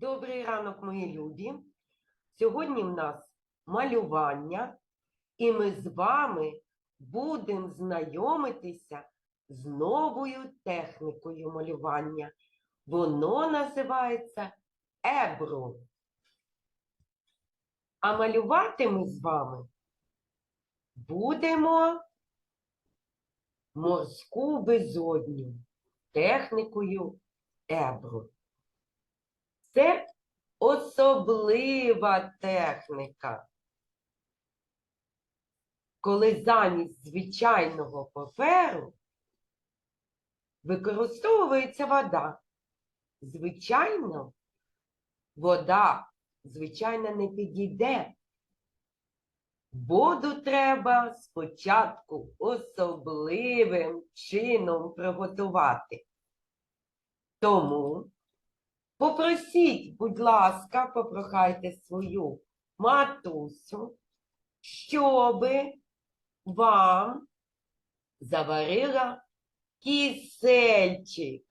Добрий ранок, мої любі. Сьогодні в нас малювання, і ми з вами будемо знайомитися з новою технікою малювання. Воно називається ебро. А малювати ми з вами будемо морську безодню технікою ебро. Це особлива техніка. Коли замість звичайного паперу використовується вода. Звичайно, вода, звичайно, не підійде. Воду треба спочатку особливим чином приготувати. Тому Попросіть, будь ласка, попрохайте свою матусю, щоби вам заварила кисельчик,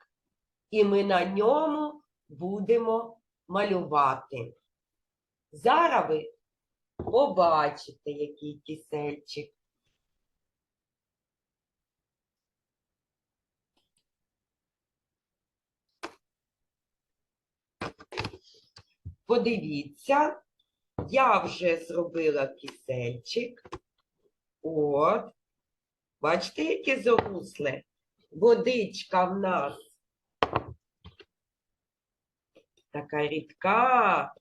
і ми на ньому будемо малювати. Зараз ви побачите, який кисельчик. Подивіться, я вже зробила кисельчик. От. Бачите, яке загусле? Водичка в нас така рідка.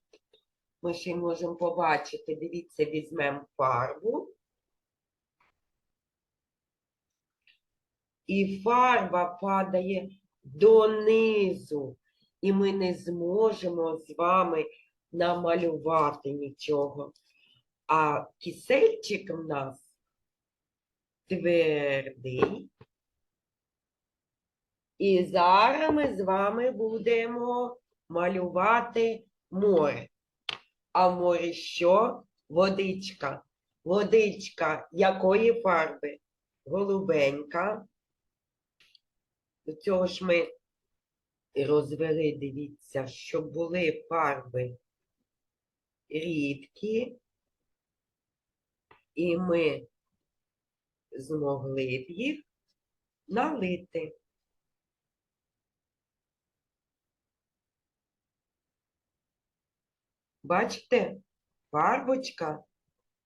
Ми ще й можемо побачити. Дивіться, візьмемо фарбу. І фарба падає донизу і ми не зможемо з вами намалювати нічого. А кисельчик в нас твердий. І зараз ми з вами будемо малювати море. А в морі що? Водичка. Водичка якої фарби? Голубенька. До цього ж ми і розвели, дивіться, щоб були фарби рідкі, і ми змогли б їх налити. Бачите, фарбочка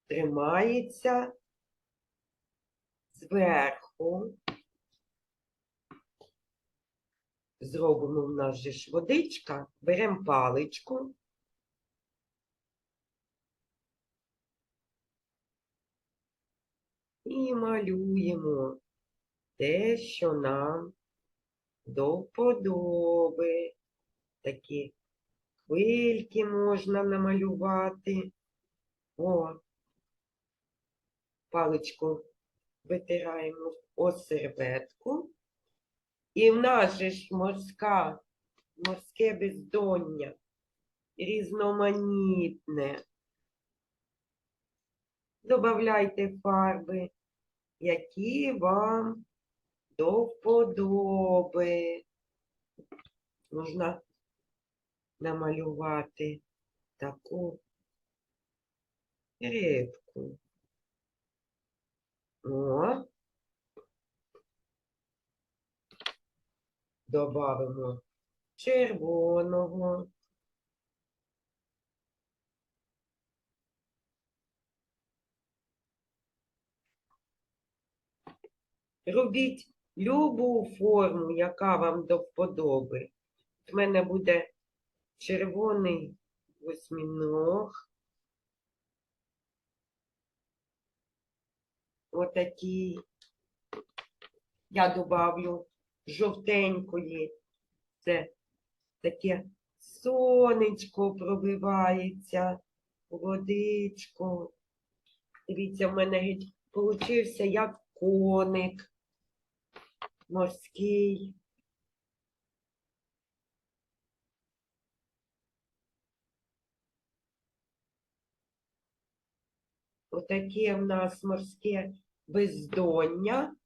тримається зверху. Зробимо в нас же ж водичка, беремо паличку. І малюємо те, що нам до вподоби. Такі хвильки можна намалювати. О, паличку витираємо о серветку. І в нас же ж морська, морське бездоння, різноманітне. Добавляйте фарби, які вам до вподоби. Можна намалювати таку рибку. О, Добавимо червоного. Робіть любу форму, яка вам до вподоби. У мене буде червоний восьміног. Отакий. Я добавлю жовтенької. Це таке сонечко пробивається, водичку. Дивіться, в мене геть получився як коник морський. Отаке в нас морське бездоння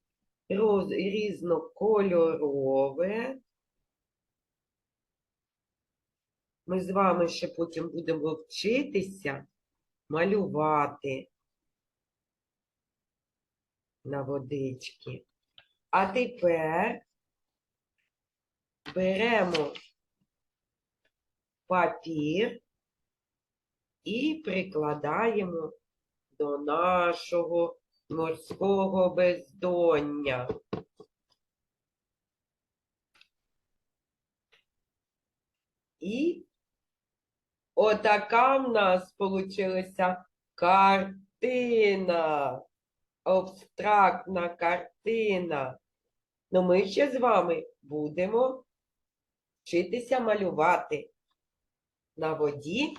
роз, різнокольорове. Ми з вами ще потім будемо вчитися малювати на водички. А тепер беремо папір і прикладаємо до нашого морського бездоння. І отака в нас получилася картина. Абстрактна картина. Ну ми ще з вами будемо вчитися малювати на воді